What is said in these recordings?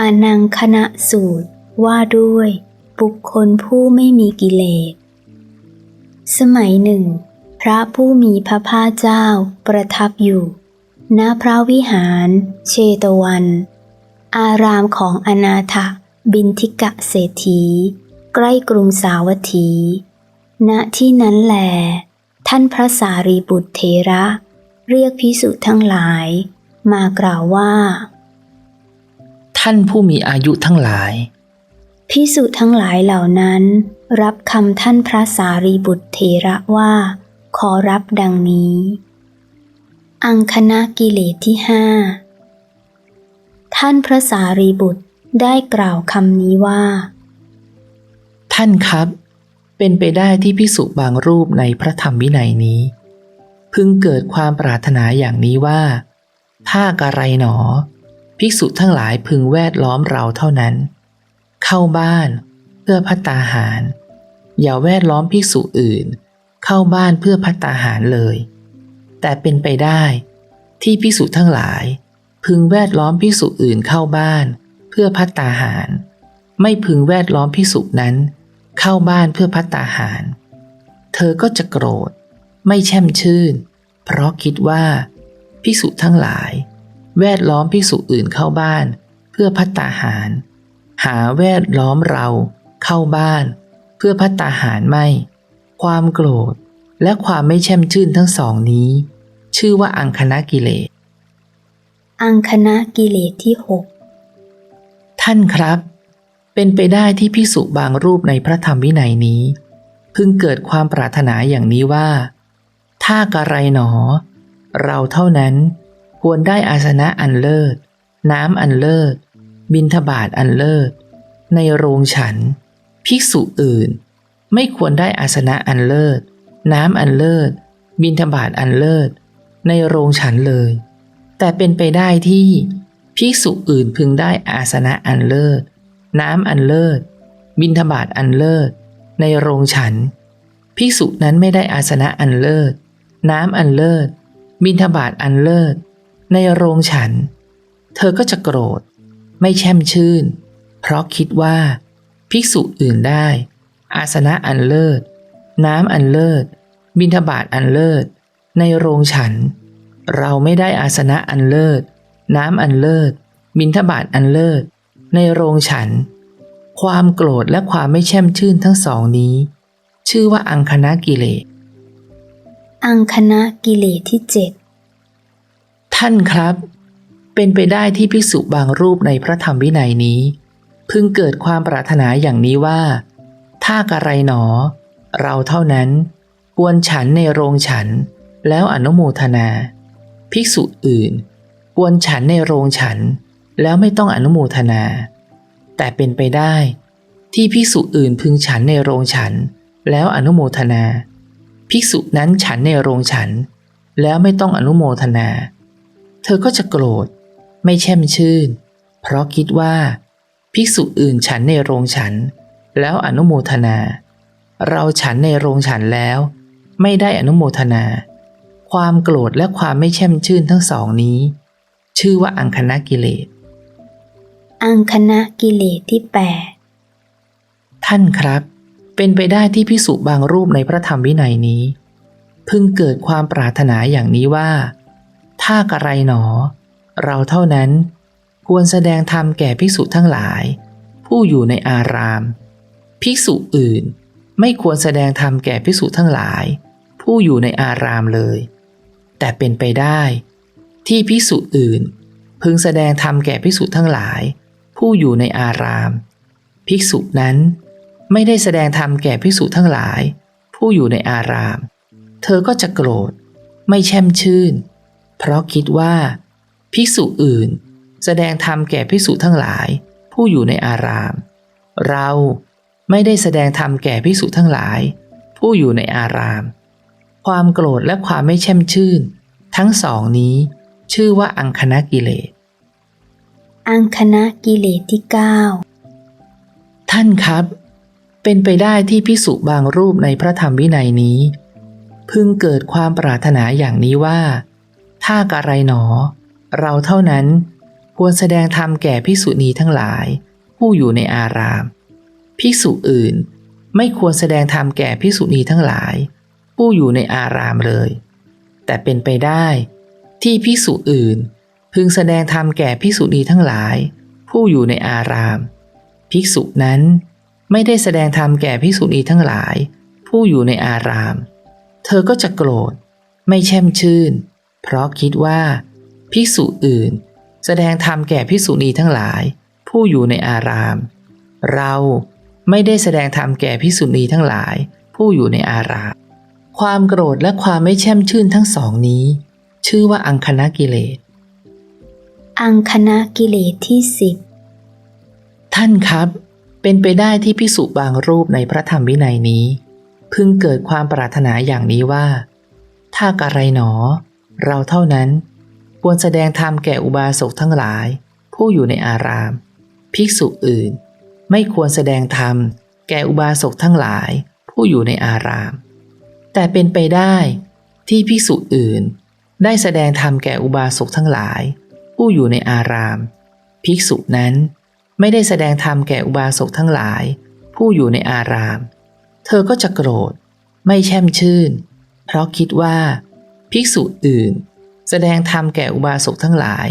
อานังคณะสูตรว่าด้วย บุคคลผู้ไม่มีกิเลส สมัยหนึ่ง พระผู้มีพระภาคเจ้าประทับอยู่ ณพระวิหาร เชตวัน อารามของอนาถบินทิกะเศรษฐี ใกล้กรุงสาวัตถี ณที่นั้นแหลท่านพระสารีบุตรเทระ เรียกพิสุทั้งหลาย มากล่าวว่า ท่านผู้มีอายุทั้งหลาย พิสุทั้งหลายเหล่านั้น รับคำท่านพระสารีบุตรเทระว่า ขอรับดังนี้ อังคณะกิเลสที่ห้าท่านพระสารีบุตรได้กล่าวคำนี้ว่า ท่านครับ เป็นไปได้ที่พิสุบางรูปในพระธรรมวินัยนี้ พึงเกิดความปรารถนาอย่างนี้ว่า ถ้ากระไรหนอ ภิกษุทั้งหลายพึงแวดล้อมเราเท่านั้น เข้าบ้านเพื่อพัตตาหาร อย่าแวดล้อมภิกษุอื่น เข้าบ้านเพื่อพัตตาหารเลย แต่เป็นไปได้ที่ภิกษุทั้งหลาย พึงแวดล้อมภิกษุอื่นเข้าบ้าน เพื่อพัตตาหาร ไม่พึงแวดล้อมภิกษุนั้น เข้าบ้านเพื่อพัตตาหาร เธอก็จะโกรธ ไม่แช่มชื่น เพราะคิดว่าภิกษุทั้งหลาย แวดล้อมภิกษุอื่นเข้าบ้าน เพื่อพัตตาหาร หาแวดล้อมเราเข้าบ้าน เพื่อพัตตาหารไม่ ความโกรธและความไม่แช่มชื่นทั้งสองนี้ ชื่อว่าอังคณะกิเลส อังคณะกิเลสที่หกท่านครับ เป็นไปได้ที่พิสุบางรูปในพระธรรมวินัยนี้ พึงเกิดความปรารถนาอย่างนี้ว่า ถ้ากระไรหนอ เราเท่านั้น ควรได้อาสนะอันเลิศ น้ำอันเลิศ บินทบาทอันเลิศ ในโรงฉัน ภิกษุอื่น ไม่ควรได้อาสนะอันเลิศ น้ำอันเลิศ บินทบาทอันเลิศ ในโรงฉันเลย แต่เป็นไปได้ที่ ภิกษุอื่นพึงได้อาสนะอันเลิศ น้ำอันเลิศ บินทบาทอันเลิศ ในโรงฉัน ภิกษุนั้นไม่ได้อาสนะอันเลิศ น้ำอันเลิศบินทบาทอันเลิศ ในโรงฉัน เธอก็จะโกรธ ไม่แช่มชื่น เพราะคิดว่า ภิกษุอื่นได้ อาสนะอันเลิศ น้ำอันเลิศ บินทบาทอันเลิศ ในโรงฉัน เราไม่ได้อาสนะอันเลิศ น้ำอันเลิศ บินทบาทอันเลิศ ในโรงฉัน ความโกรธและความไม่แช่มชื่นทั้งสองนี้ ชื่อว่าอังคณะกิเลสอังคณะกิเลสที่เจ็ด ท่านครับ เป็นไปได้ที่ภิกษุบางรูปในพระธรรมวินัยนี้ พึงเกิดความปรารถนาอย่างนี้ว่า ถ้ากระไรหนอ เราเท่านั้นควรฉันในโรงฉัน แล้วอนุโมทนา ภิกษุอื่น ควรฉันในโรงฉัน แล้วไม่ต้องอนุโมทนา แต่เป็นไปได้ ที่ภิกษุอื่นพึงฉันในโรงฉัน แล้วอนุโมทนา ภิกษุนั้นฉันในโรงฉัน แล้วไม่ต้องอนุโมทนา เธอก็จะโกรธ ไม่แช่มชื่น เพราะคิดว่า ภิกษุอื่นฉันในโรงฉัน แล้วอนุโมทนา เราฉันในโรงฉันแล้ว ไม่ได้อนุโมทนา ความโกรธและความไม่แช่มชื่นทั้งสองนี้ ชื่อว่าอังคณะกิเลส อังคณะกิเลสที่แปดท่านครับ เป็นไปได้ที่พิสุบางรูปในพระธรรมวินัยนี้ พึงเกิดความปรารถนาอย่างนี้ว่า ถ้ากระไรหนอ เราเท่านั้นควรแสดงธรรมแก่ภิกษุทั้งหลาย ผู้อยู่ในอาราม ภิกษุอื่นไม่ควรแสดงธรรมแก่ภิกษุทั้งหลาย ผู้อยู่ในอารามเลย แต่เป็นไปได้ ที่ภิกษุอื่น พึงแสดงธรรมแก่ภิกษุทั้งหลาย ผู้อยู่ในอาราม ภิกษุนั้นไม่ได้แสดงธรรมแก่ภิกษุทั้งหลาย ผู้อยู่ในอาราม เธอก็จะโกรธ ไม่แช่มชื่น เพราะคิดว่า ภิกษุอื่นแสดงธรรมแก่ภิกษุทั้งหลาย ผู้อยู่ในอาราม เราไม่ได้แสดงธรรมแก่ภิกษุทั้งหลาย ผู้อยู่ในอาราม ความโกรธและความไม่แช่มชื่น ทั้งสองนี้ ชื่อว่าอังคณะกิเลส อังคณะกิเลสที่เก้าท่านครับ เป็นไปได้ที่พิสุบางรูปในพระธรรมวินัยนี้ พึงเกิดความปรารถนาอย่างนี้ว่า ถ้ากะไรหนอ เราเท่านั้นคควรแสดงธรรมแก่ภิกษุณีทั้งหลาย ผู้อยู่ในอาราม ภิกษุอื่นไม่ควรแสดงธรรมแก่ภิกษุณีทั้งหลาย ผู้อยู่ในอารามเลย แต่เป็นไปได้ ที่ภิกษุอื่น พึงแสดงธรรมแก่ภิกษุณีทั้งหลาย ผู้อยู่ในอาราม ภิกษุนั้นไม่ได้แสดงธรรมแก่ภิกษุณีทั้งหลาย ผู้อยู่ในอาราม เธอก็จะโกรธ ไม่แช่มชื่น เพราะคิดว่า ภิกษุอื่น แสดงธรรมแก่ภิกษุณีทั้งหลาย ผู้อยู่ในอาราม เราไม่ได้แสดงธรรมแก่ภิกษุณีทั้งหลาย ผู้อยู่ในอาราม ความโกรธและความไม่แช่มชื่นทั้งสองนี้ ชื่อว่าอังคณกิเลส อังคณะกิเลสที่สิบท่านครับ เป็นไปได้ที่พิสุบางรูปในพระธรรมวินัยนี้ พึงเกิดความปรารถนาอย่างนี้ว่า ถ้ากะไรหนอ เราเท่านั้นควรแสดงธรรมแก่อุบาสกทั้งหลาย ผู้อยู่ในอาราม ภิกษุอื่น ไม่ควรแสดงธรรมแก่อุบาสกทั้งหลาย ผู้อยู่ในอาราม แต่เป็นไปได้ที่ภิกษุอื่น ได้แสดงธรรมแก่อุบาสกทั้งหลาย ผู้อยู่ในอาราม ภิกษุนั้นไม่ได้แสดงธรรมแก่อุบาสกทั้งหลาย ผู้อยู่ในอาราม เธอก็จะโกรธ ไม่แช่มชื่น เพราะคิดว่า ภิกษุอื่น แสดงธรรมแก่อุบาสกทั้งหลาย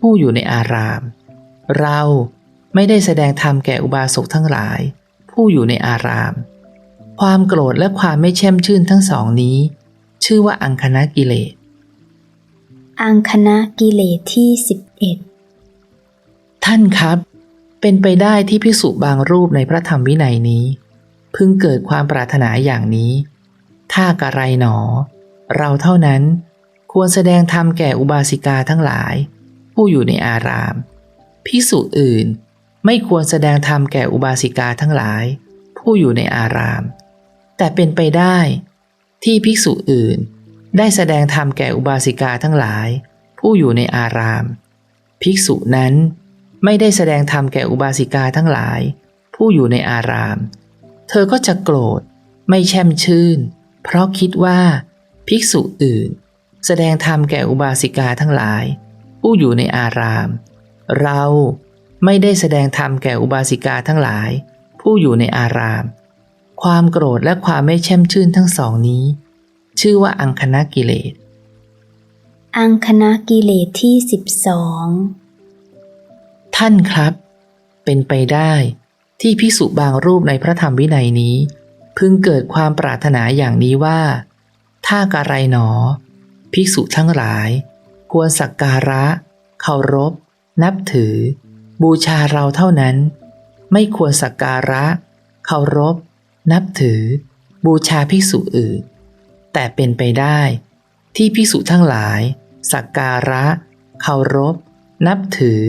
ผู้อยู่ในอาราม เราไม่ได้แสดงธรรมแก่อุบาสกทั้งหลาย ผู้อยู่ในอาราม ความโกรธและความไม่แช่มชื่นทั้งสองนี้ ชื่อว่าอังคณกิเลส อังคณะกิเลสที่สิบเอ็ดท่านครับ เป็นไปได้ที่พิสุบางรูปในพระธรรมวินัยนี้ พึงเกิดความปรารถนาอย่างนี้ ถ้ากะไรหนอ เราเท่านั้นควรแสดงธรรมแก่อุบาสิกาทั้งหลาย ผู้อยู่ในอารามพิสุอื่น ไม่ควรแสดงธรรมแก่อุบาสิกาทั้งหลาย ผู้อยู่ในอาราม แต่เป็นไปได้ ที่ภิกษุอื่น ได้แสดงธรรมแก่อุบาสิกาทั้งหลาย ผู้อยู่ในอาราม ภิกษุนั้นไม่ได้แสดงธรรมแก่อุบาสิกาทั้งหลาย ผู้อยู่ในอาราม เธอก็จะโกรธไม่แช่มชื่น เพราะคิดว่า ภิกษุอื่น แสดงธรรมแก่อุบาสิกาทั้งหลาย ผู้อยู่ในอาราม เราไม่ได้แสดงธรรมแก่อุบาสิกาทั้งหลาย ผู้อยู่ในอาราม ความโกรธและความไม่แช่มชื่นทั้งสองนี้ ชื่อว่าอังคณกิเลส อังคณะกิเลสที่สิบสองท่านครับ เป็นไปได้ที่พิสุบางรูปในพระธรรมวินัยนี้ พึงเกิดความปรารถนาอย่างนี้ว่า ถ้ากะไรหนอ ภิกษุทั้งหลาย ควรสักการะ เคารพ นับถือ บูชาเราเท่านั้น ไม่ควรสักการะ เคารพ นับถือ บูชาภิกษุอื่น แต่เป็นไปได้ ที่ภิกษุทั้งหลาย สักการะ เคารพ นับถือ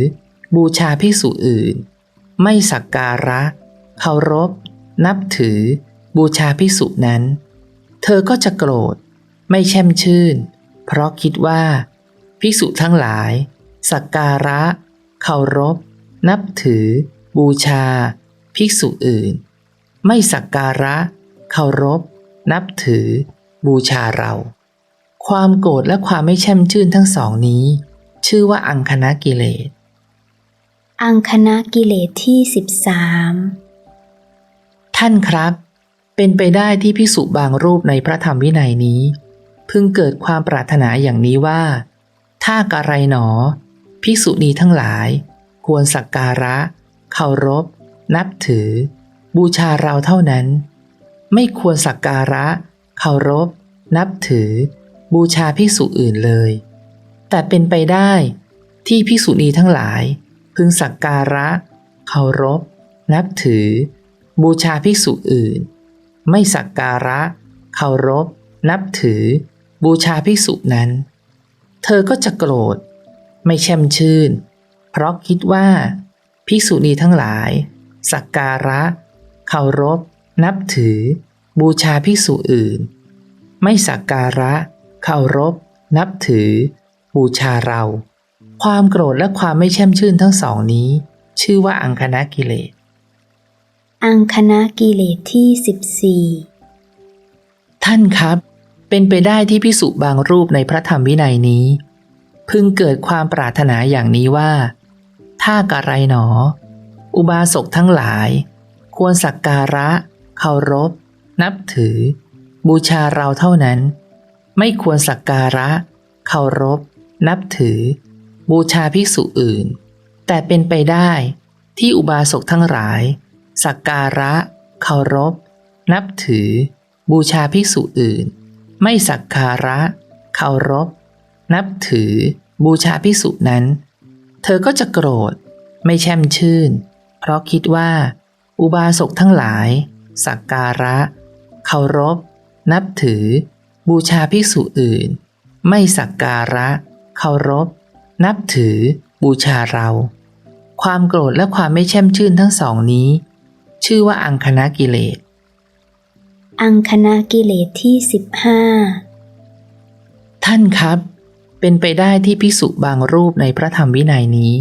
บูชาภิกษุอื่น ไม่สักการะ เคารพ นับถือ บูชาภิกษุนั้น เธอก็จะโกรธ ไม่แช่มชื่น เพราะคิดว่า ภิกษุทั้งหลาย สักการะ เคารพ นับถือ บูชา ภิกษุอื่น ไม่สักการะ เคารพ นับถือ บูชาเรา ความโกรธและความไม่แช่มชื่นทั้งสองนี้ ชื่อว่าอังคณกิเลส อังคณะกิเลสที่สิบสามท่านครับเป็นไปได้ที่พิสุบางรูปในพระธรรมวินัยนี้ พึงเกิดความปรารถนาอย่างนี้ว่า ถ้ากะไรหนอ ภิกษุณีทั้งหลาย ควรสักการะ เคารพ นับถือ บูชาเราเท่านั้น ไม่ควรสักการะ เคารพ นับถือ บูชาภิกษุอื่นเลย แต่เป็นไปได้ที่ภิกษุณีทั้งหลาย พึงสักการะ เคารพ นับถือ บูชาภิกษุอื่น ไม่สักการะ เคารพ นับถือ บูชาภิกษุนั้น เธอก็จะโกรธ ไม่แช่มชื่น เพราะคิดว่า ภิกษุณีทั้งหลาย สักการะเคารพ นับถือ บูชาภิกษุอื่น ไม่สักการะเคารพ นับถือ บูชาเรา ความโกรธและความไม่แช่มชื่นทั้งสองนี้ ชื่อว่าอังคณกิเลส อังคณะกิเลสที่สิบสี่ท่านครับ เป็นไปได้ที่พิสุบางรูปในพระธรรมวินัยนี้ พึงเกิดความปรารถนาอย่างนี้ว่า ถ้ากระไรหนอ อุบาสกทั้งหลาย ควรสักการะ เคารพ นับถือ บูชาเราเท่านั้น ไม่ควรสักการะ เคารพ นับถือ บูชาภิกษุอื่น แต่เป็นไปได้ที่อุบาสกทั้งหลาย สักการะ เคารพ นับถือ บูชาภิกษุอื่น ไม่สักการะ เคารพ นับถือ บูชาภิกษุนั้น เธอก็จะโกรธ ไม่แช่มชื่น เพราะคิดว่า อุบาสกทั้งหลาย สักการะ เคารพ นับถือ บูชาภิกษุอื่น ไม่สักการะ เคารพ นับถือ บูชาเรา ความโกรธและความไม่แช่มชื่นทั้งสองนี้ ชื่อว่าอังคณกิเลส อังคณากิเลสที่สิบห้าท่านครับ เป็นไปได้ที่ภิกษุบางรูปในพระธรรมวินัยนี้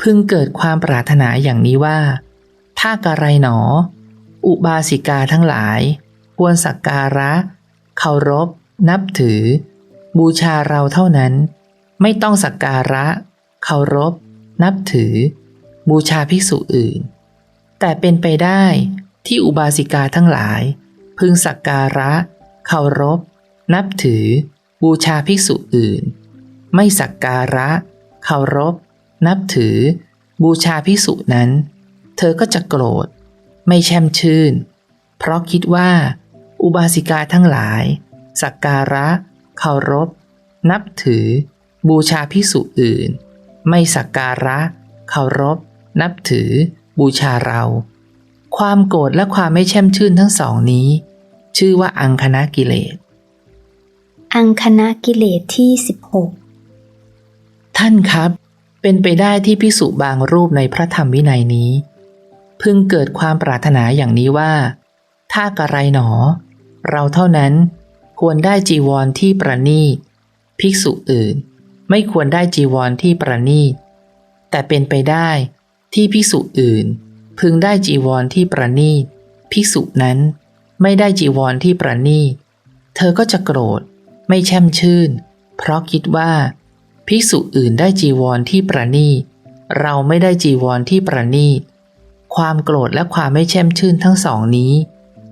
พึงเกิดความปรารถนาอย่างนี้ว่า ถ้ากระไรหนอ อุบาสิกาทั้งหลาย ควรสักการะ เคารพ นับถือ บูชาเราเท่านั้น ไม่ต้องสักการะ เคารพ นับถือ บูชาภิกษุอื่น แต่เป็นไปได้ที่อุบาสิกาทั้งหลาย พึงสักการะ เคารพ นับถือ บูชาภิกษุอื่น ไม่สักการะ เคารพ นับถือ บูชาภิกษุนั้น เธอก็จะโกรธ ไม่แช่มชื่น เพราะคิดว่า อุบาสิกาทั้งหลาย สักการะ เคารพ นับถือ บูชาภิกษุอื่น ไม่สักการะ เคารพ นับถือ บูชาเรา ความโกรธและความไม่แช่มชื่นทั้งสองนี้ ชื่อว่าอังคณกิเลส อังคณกิเลสที่สิบหกท่านครับ เป็นไปได้ที่พิสุบางรูปในพระธรรมวินัยนี้ พึงเกิดความปรารถนาอย่างนี้ว่า ถ้ากระไรหนอ เราเท่านั้นควรได้จีวรที่ประณีตภิกษุอื่น ไม่ควรได้จีวรที่ประณีตแต่เป็นไปได้ที่ภิกษุอื่น พึงได้จีวรที่ประณีตภิกษุนั้นไม่ได้จีวรที่ประณีตเธอก็จะโกรธ ไม่แช่มชื่น เพราะคิดว่า ภิกษุอื่นได้จีวรที่ประณีตเราไม่ได้จีวรที่ประณีตความโกรธและความไม่แช่มชื่นทั้งสองนี้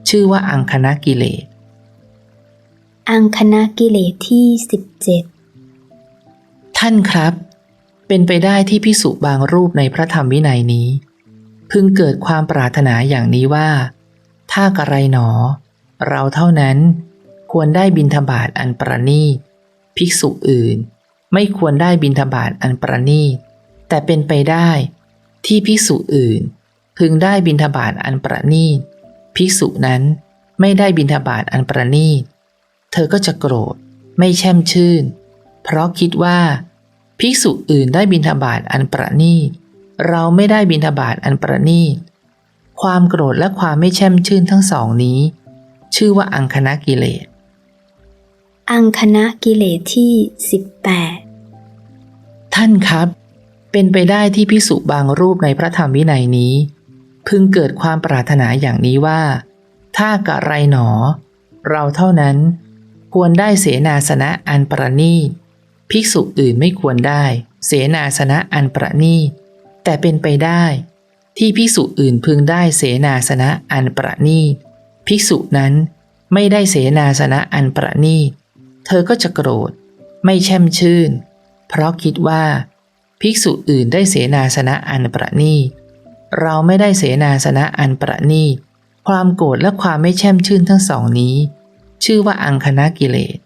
ชื่อว่าอังคณกิเลส อังคณกิเลสที่สิบเจ็ดท่านครับ เป็นไปได้ที่พิสุบางรูปในพระธรรมวินัยนี้ พึงเกิดความปรารถนาอย่างนี้ว่า ถ้ากระไรหนอ เราเท่านั้นควรได้บินทบาทอันประณีตภิกษุอื่น ไม่ควรได้บินทบาทอันประณีตแต่เป็นไปได้ที่ภิกษุอื่น พึงได้บินทบาทอันประณีตภิกษุนั้นไม่ได้บินทบาทอันประณีตเธอก็จะโกรธไม่แช่มชื่น เพราะคิดว่า ภิกษุอื่นได้บิณฑบาตอันประณีต เราไม่ได้บิณฑบาตอันประณีต ความโกรธและความไม่แช่มชื่นทั้งสองนี้ ชื่อว่าอังคณกิเลส อังคณกิเลสที่สิบแปดท่านครับ เป็นไปได้ที่พิสุบางรูปในพระธรรมวินัยนี้ พึงเกิดความปรารถนาอย่างนี้ว่า ถ้ากะไรหนอ เราเท่านั้นควรได้เสนาสนะอันประณีต ภิกษุอื่นไม่ควรได้ เสนาสนะอันประณีต แต่เป็นไปได้ ที่ภิกษุอื่นพึงได้เสนาสนะอันประณีตภิกษุนั้นไม่ได้เสนาสนะอันประณีตเธอก็จะโกรธ ไม่แช่มชื่น เพราะคิดว่า ภิกษุอื่นได้เสนาสนะอันประณีตเราไม่ได้เสนาสนะอันประณีตความโกรธและความไม่แช่มชื่นทั้งสองนี้ ชื่อว่าอังคณกิเลส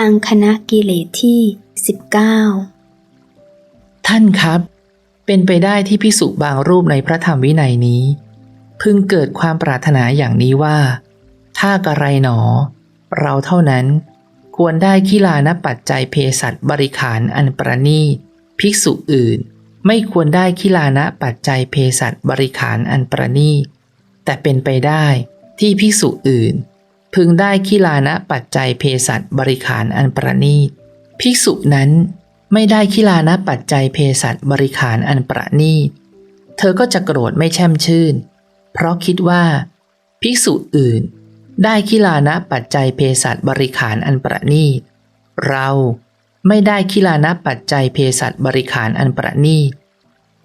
อังคณกิเลสที่สิบเก้าท่านครับ เป็นไปได้ที่พิสุบางรูปในพระธรรมวินัยนี้ พึงเกิดความปรารถนาอย่างนี้ว่า ถ้ากระไรหนอ เราเท่านั้นควรได้ขีลานปัจจัยเพสัตบริขารอันประณีตภิกษุอื่น ไม่ควรได้ขีลานะปัจจัยเพสัตบริขารอันประณีตแต่เป็นไปได้ที่ภิกษุอื่น พึงได้ขีลานะปัจจัยเพสัตบริขารอันประณีตภิกษุนั้น ไม่ได้ขีลานะปัจจัยเพสัตบริขารอันประณีเธอก็จะโกรธไม่แช่มชื่น เพราะคิดว่า ภิกษุอื่น ได้ขีลานะปัจจัยเพสัตบริขารอันประณีเราไม่ได้คิลานะปัจจัยเภสัชบริขารอันประณี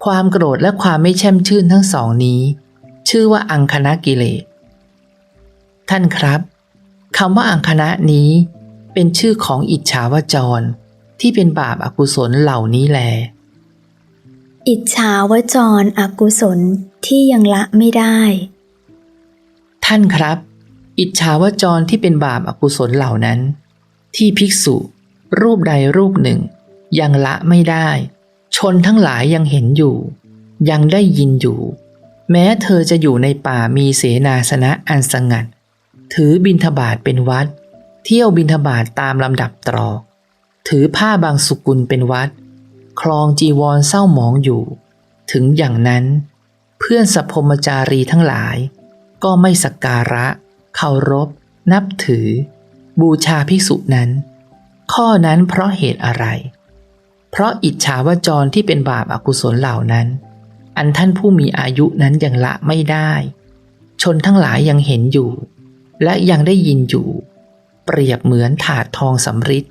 ความโกรธและความไม่แช่มชื่นทั้งสองนี้ ชื่อว่าอังคณะกิเลสท่านครับคำว่าอังคณะนี้เป็นชื่อของอิจฉาวจร ที่เป็นบาปอากุศลเหล่านี้แล อิจฉาวจรอกุศลที่ยังละไม่ได้ ท่านครับ อิจฉาวจรที่เป็นบาปอากุศลเหล่านั้น ที่ภิกษุ รูปใดรูปหนึ่ง ยังละไม่ได้ ชนทั้งหลายยังเห็นอยู่ ยังได้ยินอยู่ แม้เธอจะอยู่ในป่ามีเสนาสนะอันสงัด ถือบิณฑบาตเป็นวัด เที่ยวบิณฑบาตตามลำดับตรอก ถือผ้าบางสุกุลเป็นวัด คลองจีวรเศร้าหมองอยู่ ถึงอย่างนั้นเพื่อนสัพพมจารีทั้งหลาย ก็ไม่สักการะ เคารพ นับถือ บูชาภิกษุนั้น ข้อนั้นเพราะเหตุอะไร เพราะอิจฉาวจรที่เป็นบาปอากุศลเหล่านั้น อันท่านผู้มีอายุนั้นยังละไม่ได้ ชนทั้งหลายยังเห็นอยู่ และยังได้ยินอยู่ เปรียบเหมือนถาดทองสำริด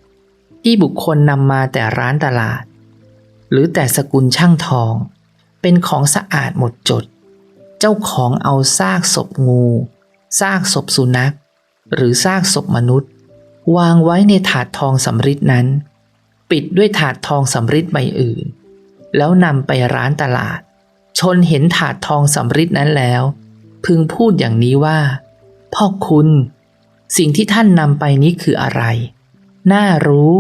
ที่บุคคลนำมาแต่ร้านตลาด หรือแต่สกุลช่างทอง เป็นของสะอาดหมดจด เจ้าของเอาซากศพงูซากศพสุนัข หรือซากศพมนุษย์ วางไว้ในถาดทองสำริดนั้น ปิดด้วยถาดทองสำริดใบอื่น แล้วนำไปร้านตลาด ชนเห็นถาดทองสำริดนั้นแล้ว พึงพูดอย่างนี้ว่า พ่อคุณ สิ่งที่ท่านนำไปนี้คืออะไร น่ารู้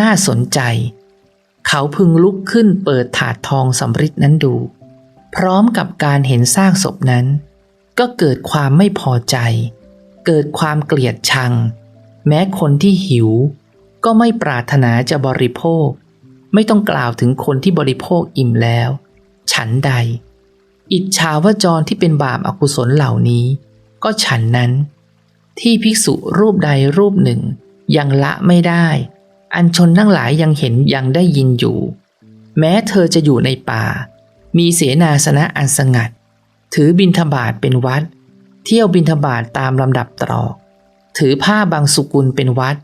น่าสนใจ เขาพึงลุกขึ้นเปิดถาดทองสำริดนั้นดู พร้อมกับการเห็นซากศพนั้น ก็เกิดความไม่พอใจ เกิดความเกลียดชัง แม้คนที่หิว ก็ไม่ปรารถนาจะบริโภค ไม่ต้องกล่าวถึงคนที่บริโภคอิ่มแล้ว ฉันใด อิจฉาวจรที่เป็นบาปอากุศลเหล่านี้ ก็ฉันนั้น ที่ภิกษุรูปใดรูปหนึ่ง ยังละไม่ได้ อันชนทั้งหลายยังเห็นยังได้ยินอยู่ แม้เธอจะอยู่ในป่า มีเสนาสนะอันสงัด ถือบิณฑบาตเป็นวัด เที่ยวบิณฑบาตตามลำดับตรอก ถือผ้าบางสุกุลเป็นวัด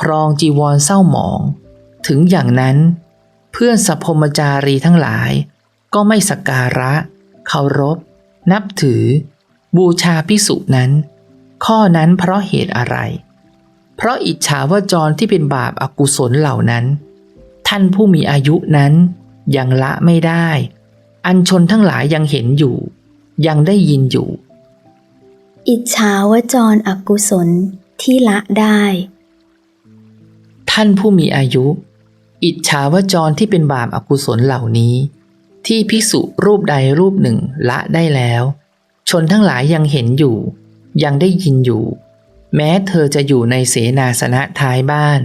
ครองจีวรเศร้าหมอง ถึงอย่างนั้น เพื่อนสัพพมจารีทั้งหลาย ก็ไม่สักการะเคารพ นับถือ บูชาพิสุนั้น ข้อนั้นเพราะเหตุอะไร เพราะอิจฉาวจรที่เป็นบาปอากุศลเหล่านั้น ท่านผู้มีอายุนั้นยังละไม่ได้ อันชนทั้งหลายยังเห็นอยู่ ยังได้ยินอยู่ อิจฉาวจรอกุศลที่ละได้ ท่านผู้มีอายุ อิจฉาวจรที่เป็นบาปอากุศลเหล่านี้ ที่ภิกษุรูปใดรูปหนึ่งละได้แล้ว ชนทั้งหลายยังเห็นอยู่ ยังได้ยินอยู่ แม้เธอจะอยู่ในเสนาสนะท้ายบ้าน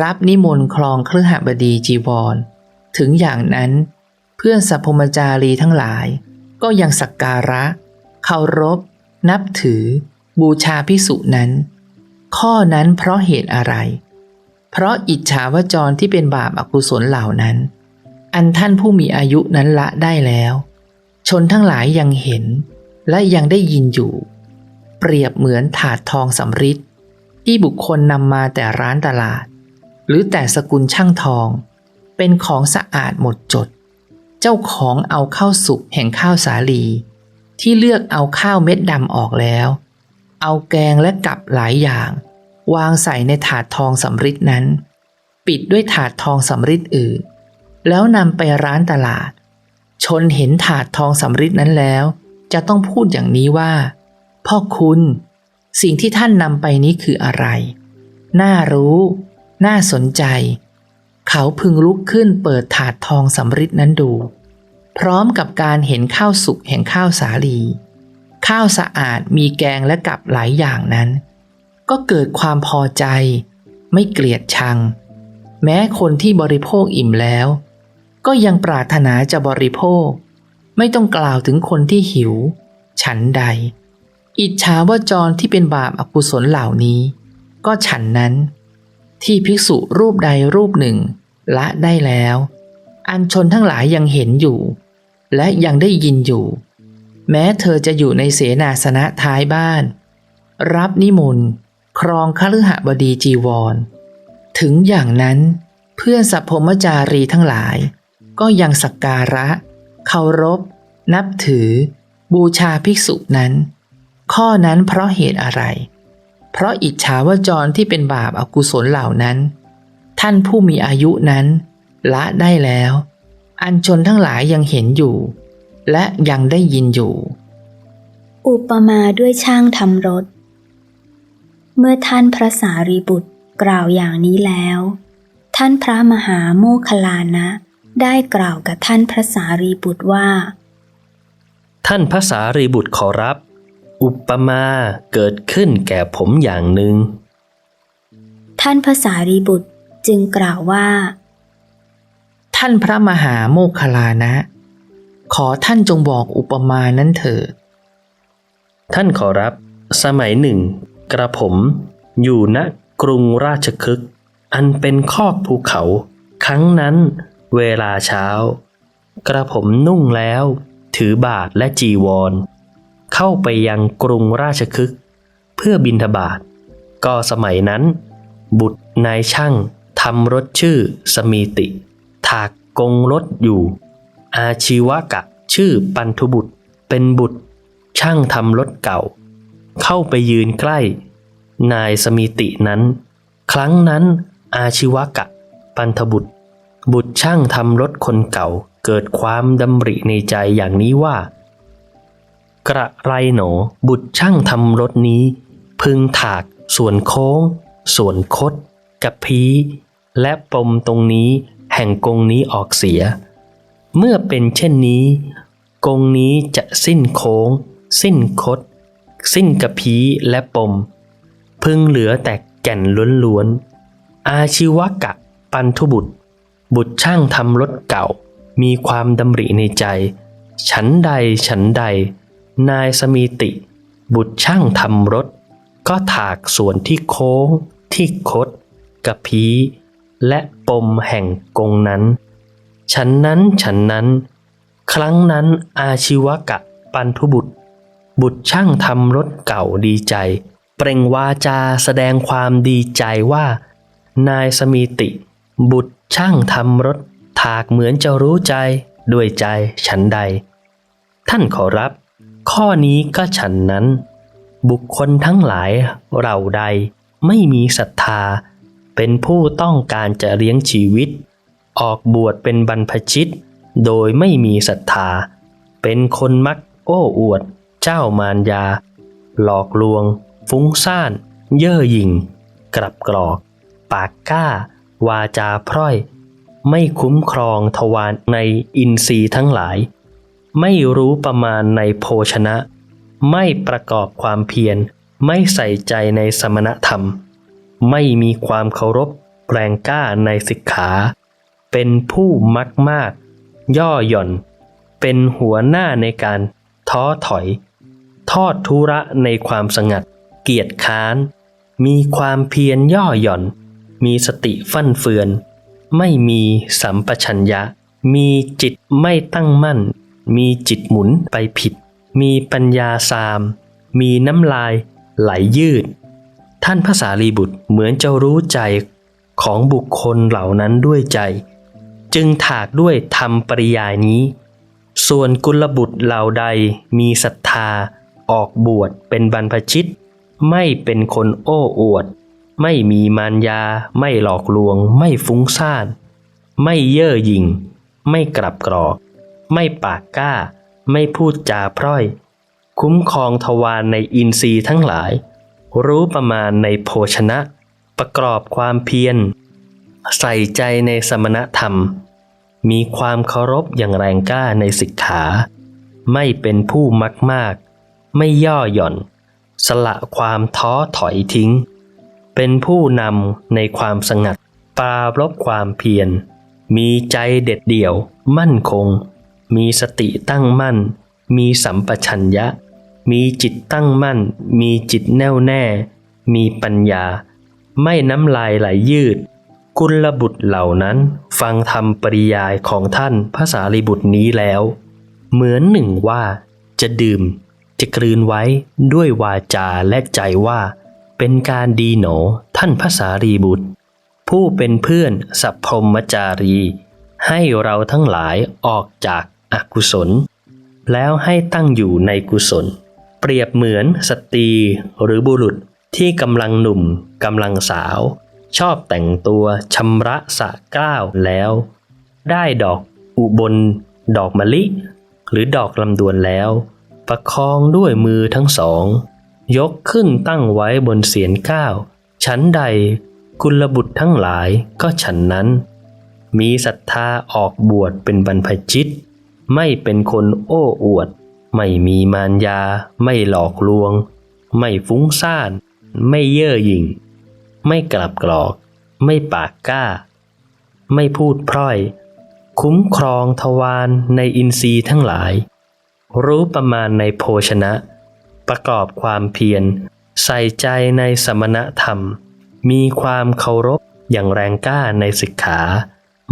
รับนิมนต์คลองเครือหบดีจีวร ถึงอย่างนั้น เพื่อนสัพพมจารีทั้งหลาย ก็ยังสักการะเคารพ นับถือ บูชาพิสุนั้น ข้อนั้นเพราะเหตุอะไร เพราะอิจฉาวจรที่เป็นบาปอากุศลเหล่านั้น อันท่านผู้มีอายุนั้นละได้แล้ว ชนทั้งหลายยังเห็นและยังได้ยินอยู่ รียบเหมือนถาดทองสำริดที่บุคคลนำมาแต่ร้านตลาด หรือแต่สกุลช่างทอง เป็นของสะอาดหมดจด เจ้าของเอาข้าวสุกแห่งข้าวสาลี ที่เลือกเอาข้าวเม็ดดำออกแล้ว เอาแกงและกับหลายอย่าง วางใส่ในถาดทองสำริดนั้น ปิดด้วยถาดทองสำริดอื่น แล้วนำไปร้านตลาด ชนเห็นถาดทองสำริดนั้นแล้ว จะต้องพูดอย่างนี้ว่า พ่อคุณ สิ่งที่ท่านนำไปนี้คืออะไร น่ารู้ น่าสนใจ เขาพึงลุกขึ้นเปิดถาดทองสำริดนั้นดู พร้อมกับการเห็นข้าวสุกแห่งข้าวสาลี ข้าวสะอาดมีแกงและกับหลายอย่างนั้น ก็เกิดความพอใจ ไม่เกลียดชัง แม้คนที่บริโภคอิ่มแล้ว ก็ยังปรารถนาจะบริโภค ไม่ต้องกล่าวถึงคนที่หิว ฉันใด อิจฉาวจรที่เป็นบาปอกุศลเหล่านี้ ก็ฉันนั้น ที่ภิกษุรูปใดรูปหนึ่ง ละได้แล้ว อันชนทั้งหลายยังเห็นอยู่ และยังได้ยินอยู่ แม้เธอจะอยู่ในเสนาสนะท้ายบ้าน รับนิมนต์ครองคฤหบดีจีวร ถึงอย่างนั้นเพื่อนสัพพมจารีทั้งหลาย ก็ยังสักการะเคารพ นับถือ บูชาภิกษุนั้น ข้อนั้นเพราะเหตุอะไร เพราะอิจฉาวจรที่เป็นบาปอากุศลเหล่านั้น ท่านผู้มีอายุนั้น ละได้แล้ว อันชนทั้งหลายยังเห็นอยู่ และยังได้ยินอยู่ อุปมาด้วยช่างทำรถ เมื่อท่านพระสารีบุตรกล่าวอย่างนี้แล้ว ท่านพระมหาโมคคลลานะ ได้กล่าวกับท่านพระสารีบุตรว่า ท่านพระสารีบุตรขอรับ อุปมาเกิดขึ้นแก่ผมอย่างหนึ่ง ท่านพระสารีบุตรจึงกล่าวว่า ท่านพระมหาโมคคลลานะ ขอท่านจงบอกอุปมานั้นเถิด ท่านขอรับ สมัยหนึ่ง กระผมอยู่ณกรุงราชคฤห์อันเป็นคอกภูเขา ครั้งนั้นเวลาเช้า กระผมนุ่งแล้ว ถือบาทและจีวร เข้าไปยังกรุงราชคฤห์เพื่อบินทบาท ก็สมัยนั้น บุตรนายช่างทำรถชื่อสมีติ ถากกงรถอยู่ อาชีวกะชื่อปันทุบุตรเป็นบุตรช่างทำรถเก่า เข้าไปยืนใกล้ นายสมิตินั้น ครั้งนั้นอาชีวกะ ปันทบุตร บุตรช่างทำรถคนเก่าเกิดความดำริในใจอย่างนี้ว่า กระไรหนอบุตรช่างทำรถนี้ พึงถากส่วนโค้ง ส่วนคดกระพีและปมตรงนี้แห่งกงนี้ออกเสีย เมื่อเป็นเช่นนี้ กงนี้จะสิ้นโค้ง สิ้นคด สิ้นกระพีและปม พึงเหลือแต่แก่นล้วนๆอาชีวกะปันทุบุตร บุตรช่างทำรถเก่า มีความดำริในใจ ฉันใดฉันใด นายสมีติ บุตรช่างทำรถ ก็ถากส่วนที่โค้ง ที่คดกระพีและปมแห่งกงนั้น ฉันนั้นฉันนั้น ครั้งนั้นอาชีวกะปันทุบุตร บุตรช่างทำรถเก่าดีใจ เปล่งวาจาแสดงความดีใจว่า นายสมีติ บุตรช่างทำรถ ถากเหมือนจะรู้ใจด้วยใจฉันใด ท่านขอรับ ข้อนี้ก็ฉันนั้น บุคคลทั้งหลายเราใดไม่มีศรัทธา เป็นผู้ต้องการจะเลี้ยงชีวิต ออกบวชเป็นบรรพชิต โดยไม่มีศรัทธา เป็นคนมักโอ้อวด เจ้ามารยา หลอกลวง ฟุ้งซ่าน เย่อหยิ่ง กลับกรอก ปากกล้า วาจาพร่อย ไม่คุ้มครองทวารในอินทรีย์ทั้งหลาย ไม่รู้ประมาณในโภชนะ ไม่ประกอบความเพียร ไม่ใส่ใจในสมณธรรม ไม่มีความเคารพแรงกล้าในสิกขา เป็นผู้มักมาก ย่อหย่อน เป็นหัวหน้าในการท้อถอย ทอดทุระในความสงัด เกียจค้าน มีความเพียรย่อหย่อน มีสติฟั่นเฟือน ไม่มีสัมปชัญญะ มีจิตไม่ตั้งมั่น มีจิตหมุนไปผิด มีปัญญาซาม มีน้ำลายไหลยืด ท่านพระสารีบุตรเหมือนจะรู้ใจของบุคคลเหล่านั้นด้วยใจ จึงถากด้วยธรรมปริยายนี้ ส่วนกุลบุตรเหล่าใดมีศรัทธา ออกบวชเป็นบรรพชิต ไม่เป็นคนโอ้อวด ไม่มีมารยา ไม่หลอกลวง ไม่ฟุ้งซ่าน ไม่เย่อหยิ่ง ไม่กลับกรอก ไม่ปากกล้า ไม่พูดจาพร่อย คุ้มครองทวารในอินทรีย์ทั้งหลาย รู้ประมาณในโภชนะ ประกอบความเพียร ใส่ใจในสมณธรรม มีความเคารพอย่างแรงกล้าในสิกขา ไม่เป็นผู้มักมาก ไม่ย่อหย่อน สละความท้อถอยทิ้ง เป็นผู้นำในความสงัดปรารบความเพียร มีใจเด็ดเดี่ยว มั่นคง มีสติตั้งมั่น มีสัมปชัญญะ มีจิตตั้งมั่น มีจิตแน่วแน่ มีปัญญา ไม่น้ำลายไหลยืด กุลบุตรเหล่านั้นฟังธรรมปริยายของท่านพระสารีบุตรนี้แล้ว เหมือนหนึ่งว่า จะดื่ม จะกลืนไว้ด้วยวาจาและใจว่า เป็นการดีหนอท่านพระสารีบุตร ผู้เป็นเพื่อนสัพพมจารีให้เราทั้งหลายออกจาก อกุศล แล้วให้ตั้งอยู่ในกุศล เปรียบเหมือนสตรีหรือบุรุษที่กำลังหนุ่มกำลังสาว ชอบแต่งตัวชำระสะก้าวแล้ว ได้ดอกอุบล ดอกมะลิ หรือดอกลำดวนแล้ว ประคองด้วยมือทั้งสอง ยกขึ้นตั้งไว้บนเสียนก้าวชั้นใดกุลบุตรทั้งหลายก็ฉันนั้น มีศรัทธาออกบวชเป็นบรรพชิต ไม่เป็นคนโอ้อวด ไม่มีมารยา ไม่หลอกลวง ไม่ฟุ้งซ่าน ไม่เย่อหยิ่ง ไม่กลับกรอก ไม่ปากกล้า ไม่พูดพร่อย คุ้มครองทวารในอินทรีย์ทั้งหลาย รู้ประมาณในโภชนะ ประกอบความเพียร ใส่ใจในสมณธรรม มีความเคารพอย่างแรงกล้าในศึกขา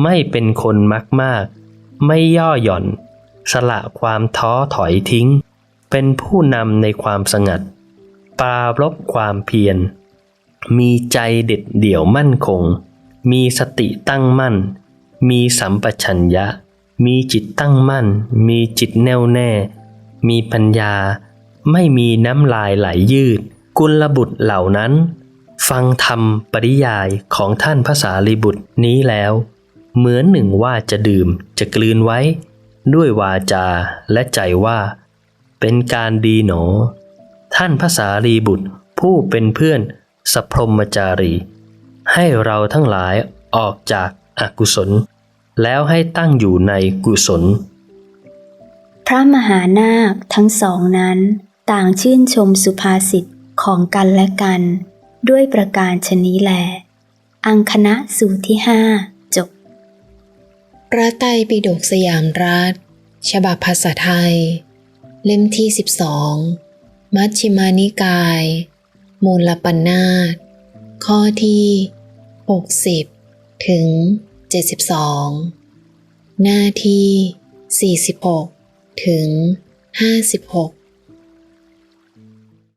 ไม่เป็นคนมักมาก ไม่ย่อหย่อน สละความท้อถอยทิ้ง เป็นผู้นำในความสงัด ปรารบความเพียร มีใจเด็ดเดี่ยวมั่นคง มีสติตั้งมั่น มีสัมปชัญญะ มีจิตตั้งมั่น มีจิตแน่วแน่ มีปัญญา ไม่มีน้ำลายไหลยืด กุลบุตรเหล่านั้น ฟังธรรมปริยายของท่านพระสารีบุตรนี้แล้ว เหมือนหนึ่งว่าจะดื่มจะกลืนไว้ ด้วยวาจาและใจว่า เป็นการดีหนอ ท่านพระสารีบุตรผู้เป็นเพื่อนสัพพรมจารี ให้เราทั้งหลายออกจากอากุศล แล้วให้ตั้งอยู่ในกุศล พระมหานาคทั้งสองนั้น ต่างชื่นชมสุภาษิตของกันและกัน ด้วยประการชนี้แลอังคณะสูตรที่ห้า พระไตรปิฎกสยามรัฐ ฉบับภาษาไทย เล่มที่ 12 มัชฌิมานิกาย มูลปัญนาตข้อที่ 60 ถึง 72 หน้าที่ 46 ถึง 56